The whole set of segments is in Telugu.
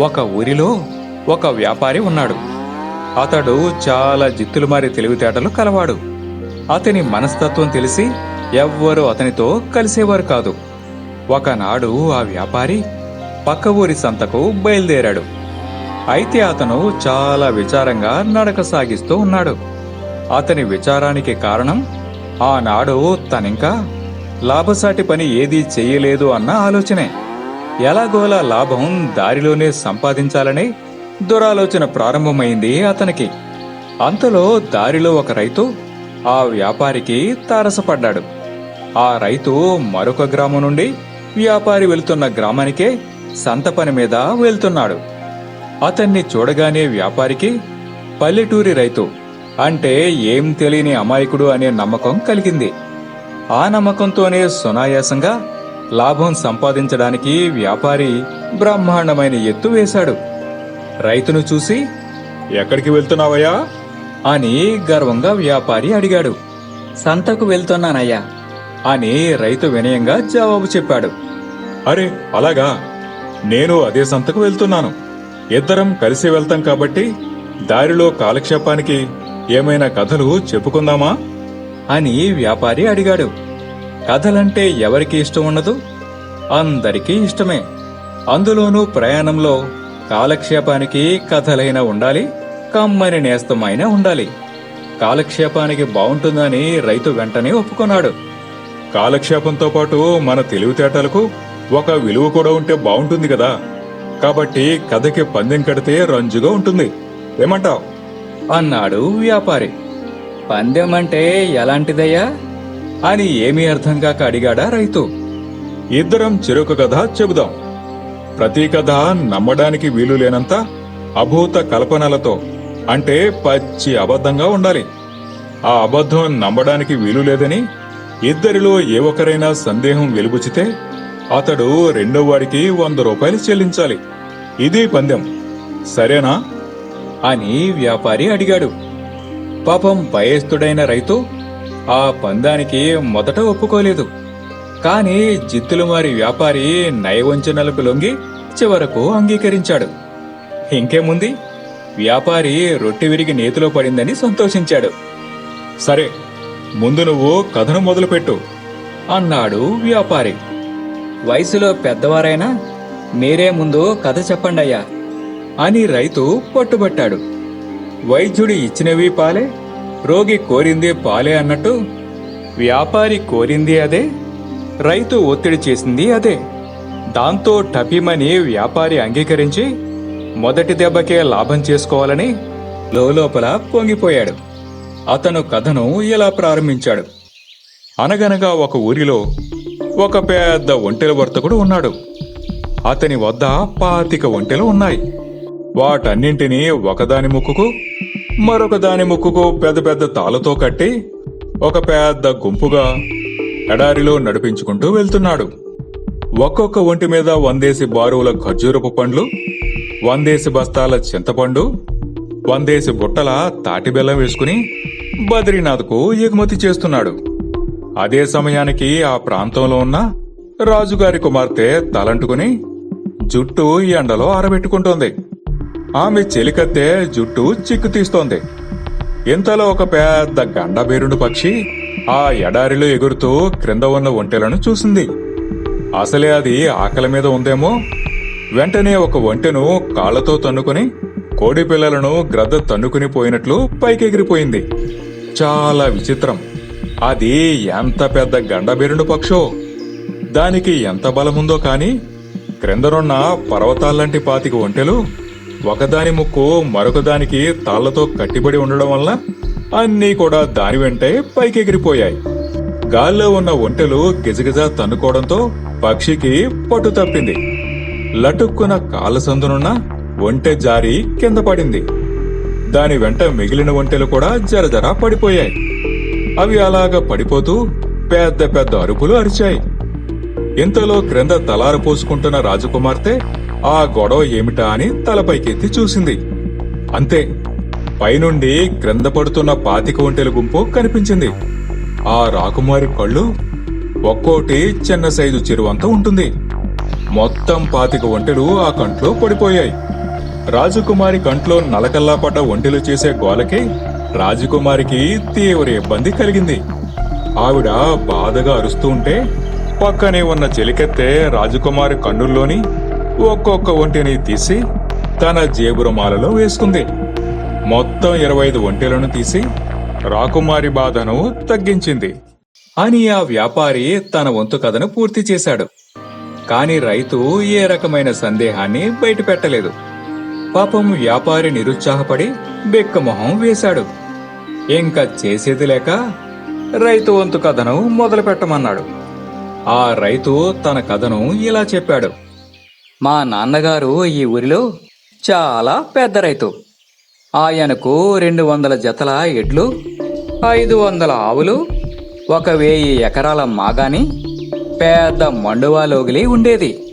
ఒక ఊరిలో ఒక వ్యాపారి ఉన్నాడు. అతడు చాలా జిత్తులుమారి తెలివితేటలు కలవాడు. అతని మనస్తత్వం తెలిసి ఎవ్వరూ అతనితో కలిసేవారు కాదు. ఒకనాడు ఆ వ్యాపారి పక్క ఊరి సంతకు బయలుదేరాడు. అయితే అతను చాలా విచారంగా నడక సాగిస్తూ ఉన్నాడు. అతని విచారానికి కారణం ఆనాడు తనింకా లాభసాటి పని ఏదీ చెయ్యలేదు అన్న ఆలోచనే. ఎలాగోలా లాభం దారిలోనే సంపాదించాలని దురాలోచన ప్రారంభమైంది అతనికి. అంతలో దారిలో ఒక రైతు ఆ వ్యాపారికి తారసపడ్డాడు. ఆ రైతు మరొక గ్రామం నుండి వ్యాపారి వెళ్తున్న గ్రామానికే సంత పని మీద వెళ్తున్నాడు. అతన్ని చూడగానే వ్యాపారికి పల్లెటూరి రైతు అంటే ఏం తెలియని అమాయకుడు అనే నమ్మకం కలిగింది. ఆ నమ్మకంతోనే సునాయాసంగా లాభం సంపాదించడానికి వ్యాపారి బ్రహ్మాండమైన ఎత్తు వేశాడు. రైతును చూసి ఎక్కడికి వెళ్తున్నావయ్యా? అని గర్వంగా వ్యాపారి అడిగాడు. సంతకు వెళ్తున్నానయ్యా. అని రైతు వినయంగా జవాబు చెప్పాడు. అరే అలాగా. నేను అదే సంతకు వెళ్తున్నాను. ఇద్దరం కలిసి వెళ్తాం కాబట్టి దారిలో కాలక్షేపానికి ఏమైనా కథలు చెప్పుకుందామా? అని వ్యాపారి అడిగాడు. కథలంటే ఎవరికి ఇష్టం ఉండదు అందరికీ ఇష్టమే. అందులోనూ ప్రయాణంలో కాలక్షేపానికి కథలైనా ఉండాలి కమ్మని నేస్తమైనా ఉండాలి. కాలక్షేపానికి బావుంటుందని రైతు వెంటనే ఒప్పుకున్నాడు. కాలక్షేపంతో పాటు మన తెలివితేటలకు ఒక విలువ కూడా ఉంటే బాగుంటుంది కదా. కాబట్టి కథకి పందెం కడితే రంజుగా ఉంటుంది. ఏమంటావ్? అన్నాడు వ్యాపారి. పందెం అంటే ఎలాంటిదయ్యా? అని ఏమీ అర్థం కాక అడిగాడా రైతు. ఇద్దరం చెరొక కథ చెబుదాం. ప్రతి కథ నమ్మడానికి వీలు లేనంత అభూత కల్పనలతో అంటే పచ్చి అబద్ధంగా ఉండాలి. ఆ అబద్ధం నమ్మడానికి వీలు లేదని ఇద్దరిలో ఏ ఒక్కరైనా సందేహం వెలుగుచితే అతడు రెండో వాడికి వంద రూపాయలు చెల్లించాలి. ఇది పందెం. సరేనా? అని వ్యాపారి అడిగాడు. పాపం భయస్థుడైన రైతు ఆ పందానికి మొదట ఒప్పుకోలేదు. కాని జిత్తులమారి వ్యాపారి నయవంచనలకు లొంగి చివరకు అంగీకరించాడు. ఇంకేముంది? వ్యాపారి రొట్టె విరిగి నేతిలో పడిందని సంతోషించాడు. సరే ముందు నువ్వు కథను మొదలుపెట్టు అన్నాడు వ్యాపారి. వయసులో పెద్దవారైనా మీరే ముందు కథ చెప్పండయ్యా అని రైతు పట్టుబట్టాడు. వైద్యుడు ఇచ్చినవి పాలే రోగి కోరింది పాలే అన్నట్టు వ్యాపారి కోరింది అదే రైతు ఒత్తిడి చేసింది అదే. దాంతో టపీమని వ్యాపారి అంగీకరించి మొదటి దెబ్బకే లాభం చేసుకోవాలని లోపల పొంగిపోయాడు. అతను కథను ఇలా ప్రారంభించాడు. అనగనగా ఒక ఊరిలో ఒక పెద్ద ఒంటెల వర్తకుడు ఉన్నాడు. అతని వద్ద పాతిక ఒంటెలు ఉన్నాయి. వాటన్నింటినీ ఒకదాని ముక్కుకు మరొక దాని ముక్కుకు పెద్ద పెద్ద తాళతో కట్టి ఒక పెద్ద గుంపుగా ఎడారిలో నడిపించుకుంటూ వెళ్తున్నాడు. ఒక్కొక్క ఒంటి మీద వందేసి బారువుల ఖర్జూరపు పండ్లు వందేసి బస్తాల చింతపండు వందేసి బుట్టల తాటి బెల్లం వేసుకుని బద్రీనాథ్కు ఎగుమతి చేస్తున్నాడు. అదే సమయానికి ఆ ప్రాంతంలో ఉన్న రాజుగారి కుమార్తె తలంటుకుని జుట్టు ఈ ఎండలో ఆరబెట్టుకుంటోంది. ఆమె చెలికత్తే జుట్టు చిక్కు తీస్తోంది. ఇంతలో ఒక పెద్ద గండబేరుడు పక్షి ఆ ఎడారిలో ఎగురుతూ క్రింద ఉన్న ఒంటెలను చూసింది. అసలే అది ఆకలి మీద ఉందేమో? వెంటనే ఒక ఒంటెను కాళ్ళతో తన్నుకుని కోడి పిల్లలను గ్రద్ద తన్నుకుని పోయినట్లు పైకెగిరిపోయింది. చాలా విచిత్రం. అది ఎంత పెద్ద గండబేరుడు పక్షో? దానికి ఎంత బలముందో కాని క్రిందనున్న పర్వతాల్లాంటి పాతిక ఒంటెలు ఒకదాని ముక్కు మరొకదానికి తాళ్ళతో కట్టిబడి ఉండడం వల్ల అన్నీ కూడా దాని వెంటే పైకెగిరిపోయాయి. గాల్లో ఉన్న ఒంటెలు గిజగిజ తన్నుకోవడంతో పక్షికి పట్టు తప్పింది. లటుక్కున కాళ్ళ సందునున్న ఒంటె జారి కింద పడింది. దాని వెంట మిగిలిన ఒంటెలు కూడా జరజరా పడిపోయాయి. అవి అలాగా పడిపోతూ పెద్ద పెద్ద అరుపులు అరిచాయి. ఇంతలో క్రింద తలారు పోసుకుంటున్న రాజకుమార్తె ఆ గొడవ ఏమిటా అని తలపైకెత్తి చూసింది. అంతే పైనుండి క్రింద పడుతున్న పాతిక ఒంటెల గుంపు కనిపించింది. ఆ రాకుమారి కళ్ళు ఒక్కోటి చిన్న సైజు చెరువంత ఉంటుంది. మొత్తం పాతిక ఒంటెలు ఆ కంట్లో పడిపోయాయి. రాజకుమారి కంట్లో నలకల్లా పడ్డ ఒంటెలు చేసే గోలకి రాజకుమారికి తీవ్ర ఇబ్బంది కలిగింది. ఆవిడ బాధగా అరుస్తూ ఉంటే పక్కనే ఉన్న చెలికెత్తే రాజకుమారి కన్నుల్లోని ఒక్కొక్క ఒంటెని తీసి తన జేబురుమాలలో వేసుకుంది. మొత్తం ఇరవై ఐదు ఒంటెలను తీసి రాకుమారి బాధను తగ్గించింది. అని ఆ వ్యాపారి తన వంతు కథను పూర్తి చేశాడు. కాని రైతు ఏ రకమైన సందేహాన్ని బయటపెట్టలేదు పాపం వ్యాపారి నిరుత్సాహపడి బెక్కమొహం వేశాడు. ఇంకా చేసేది లేక రైతు వంతు కథను మొదలు పెట్టమన్నాడు ఆ రైతు తన కథను ఇలా చెప్పాడు. మా నాన్నగారు ఈ ఊరిలో చాలా పెద్ద రైతు. ఆయనకు రెండు వందల జతల ఎడ్లు ఐదు వందల ఆవులు ఒక వెయ్యి ఎకరాల మాగాని పెద్ద మండువాలోగిలి ఉండేది.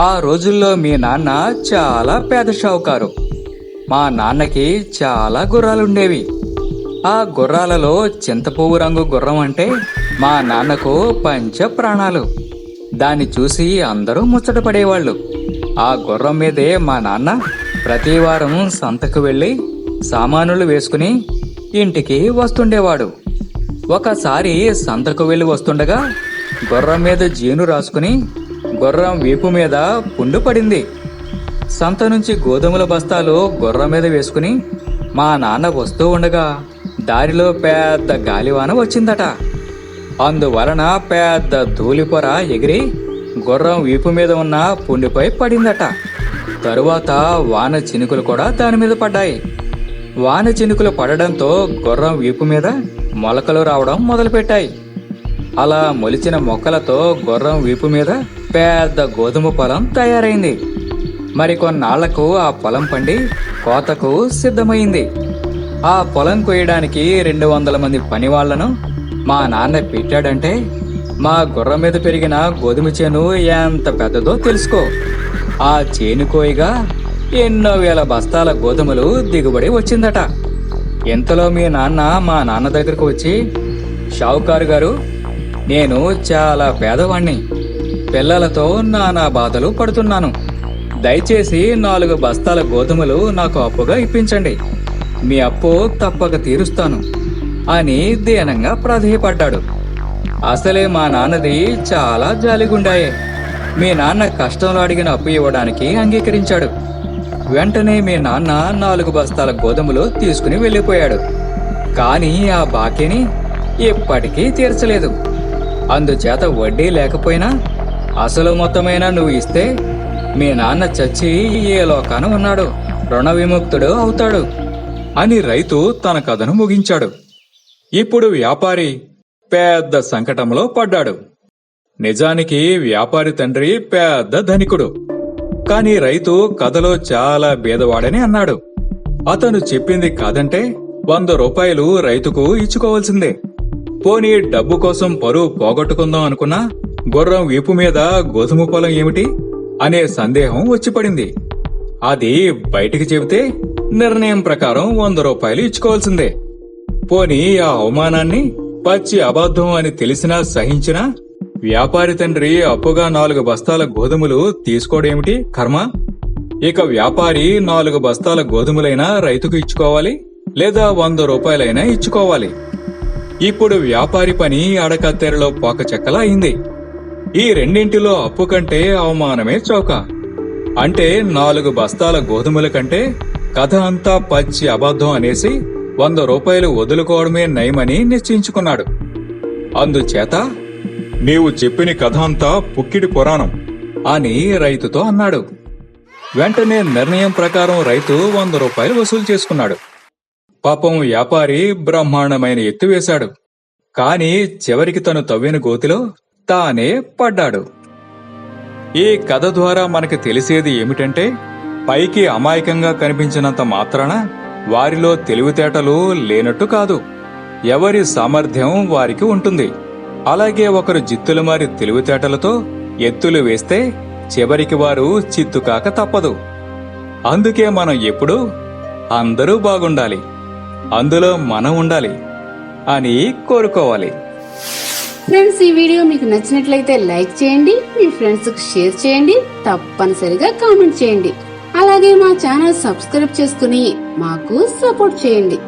ఆ రోజుల్లో మీ నాన్న చాలా పేద షావుకారు. మా నాన్నకి చాలా గుర్రాలుండేవి. ఆ గుర్రాలలో చింతపువ్వు రంగు గుర్రం అంటే మా నాన్నకు పంచ ప్రాణాలు దాన్ని చూసి అందరూ ముచ్చటపడేవాళ్ళు ఆ గుర్రం మీదే మా నాన్న ప్రతి వారం సంతకు వెళ్ళి సామానులు వేసుకుని ఇంటికి వస్తుండేవాడు. ఒకసారి సంతకు వెళ్ళి వస్తుండగా గుర్రం మీద జీను రాసుకుని గుర్రం వీపు మీద పుండు పడింది. సంత నుంచి గోధుమల బస్తాలు గుర్రం మీద వేసుకుని మా నాన్న వస్తూ ఉండగా దారిలో పెద్ద గాలివాన వచ్చిందట. అందువలన పెద్ద ధూళిపొర ఎగిరి గుర్రం వీపు మీద ఉన్న పుండిపై పడిందట. తరువాత వాన చినుకులు కూడా దాని మీద పడ్డాయి. వాన చినుకులు పడడంతో గుర్రం వీపు మీద మొలకలు రావడం మొదలుపెట్టాయి. అలా మొలిచిన మొక్కలతో గుర్రం వీపు మీద పెద్ద గోధుమ పొలం తయారైంది. మరికొన్నాళ్ళకు ఆ పొలం పండి కోతకు సిద్ధమైంది. ఆ పొలం కొయ్యడానికి రెండు వందల మంది పనివాళ్ళను మా నాన్న పెట్టాడంటే మా గుర్రం మీద పెరిగిన గోధుమ చేను ఎంత పెద్దదో తెలుసుకో. ఆ చేను కోయగా ఎన్నో వేల బస్తాల గోధుమలు దిగుబడి వచ్చిందట. ఇంతలో మీ నాన్న మా నాన్న దగ్గరకు వచ్చి షావుకారు గారు నేను చాలా పేదవాణ్ణి. పిల్లలతో నానా బాధలు పడుతున్నాను. దయచేసి నాలుగు బస్తాల గోధుమలు నాకు అప్పుగా ఇప్పించండి. మీ అప్పు తప్పక తీరుస్తాను అని దీనంగా ప్రాధేయపడ్డాడు. అసలే మా నాన్నది చాలా జాలిగుండాయే. మీ నాన్న కష్టంలో అడిగిన అప్పు ఇవ్వడానికి అంగీకరించాడు. వెంటనే మీ నాన్న నాలుగు బస్తాల గోధుమలు తీసుకుని వెళ్ళిపోయాడు. కానీ ఆ బాకీని ఎప్పటికీ తీర్చలేదు. అందుచేత వడ్డీ లేకపోయినా అసలు మొత్తమైనా నువ్వు ఇస్తే మీ నాన్న చచ్చి ఏ లోకాన ఉన్నాడు? రుణ విముక్తుడు అవుతాడు అని రైతు తన కథను ముగించాడు. ఇప్పుడు వ్యాపారి పెద్ద సంకటంలో పడ్డాడు. నిజానికి వ్యాపారి తండ్రి పెద్ద ధనికుడు. కాని రైతు కథలో చాలా బీదవాడని అన్నాడు. అతను చెప్పింది కాదంటే వంద రూపాయలు రైతుకు ఇచ్చుకోవాల్సిందే. పోనీ డబ్బు కోసం పరువు పోగొట్టుకుందాం అనుకున్నా గుర్రం వీపు మీద గోధుమ పొలం ఏమిటి? అనే సందేహం వచ్చిపడింది అది బయటికి చెబితే నిర్ణయం ప్రకారం వంద రూపాయలు ఇచ్చుకోవాల్సిందే. పోనీ ఆ అవమానాన్ని పచ్చి అబద్ధం అని తెలిసినా సహించినా వ్యాపారి తండ్రి అప్పుగా నాలుగు బస్తాల గోధుమలు తీసుకోడేమిటి కర్మ? ఇక వ్యాపారి నాలుగు బస్తాల గోధుమలైనా రైతుకు ఇచ్చుకోవాలి లేదా వంద రూపాయలైనా ఇచ్చుకోవాలి. ఇప్పుడు వ్యాపారి పని అడకత్తెరలో పోకచెక్కలా అయింది. ఈ రెండింటిలో అప్పు కంటే అవమానమే చౌక. అంటే నాలుగు బస్తాల గోధుమల కంటే కథ అంతా పచ్చి అబద్ధం అనేసి వంద రూపాయలు వదులుకోవడమే నయమని నిశ్చయించుకున్నాడు. అందుచేత నీవు చెప్పిన కథ అంతా పుక్కిడి పురాణం అని రైతుతో అన్నాడు. వెంటనే నిర్ణయం ప్రకారం రైతు వంద రూపాయలు వసూలు చేసుకున్నాడు. పాపం వ్యాపారి బ్రహ్మాండమైన ఎత్తు వేశాడు. కాని చివరికి తను తవ్విన గోతిలో తానే పడ్డాడు. ఈ కథ ద్వారా మనకి తెలిసేది ఏమిటంటే పైకి అమాయకంగా కనిపించినంత మాత్రాన వారిలో తెలివితేటలు లేనట్టు కాదు. ఎవరి సామర్థ్యం వారికి ఉంటుంది. అలాగే ఒకరు జిత్తులు మారి తెలివితేటలతో ఎత్తులు వేస్తే చివరికి వారు చిత్తుకాక తప్పదు. అందుకే మనం ఎప్పుడూ అందరూ బాగుండాలి. అందులో మనం ఉండాలి అని కోరుకోవాలి. ఫ్రెండ్స్ ఈ వీడియో మీకు నచ్చినట్లయితే లైక్ చేయండి మీ ఫ్రెండ్స్కి షేర్ చేయండి తప్పనిసరిగా కామెంట్ చేయండి. అలాగే మా ఛానల్ సబ్స్క్రైబ్ చేసుకుని మాకు సపోర్ట్ చేయండి.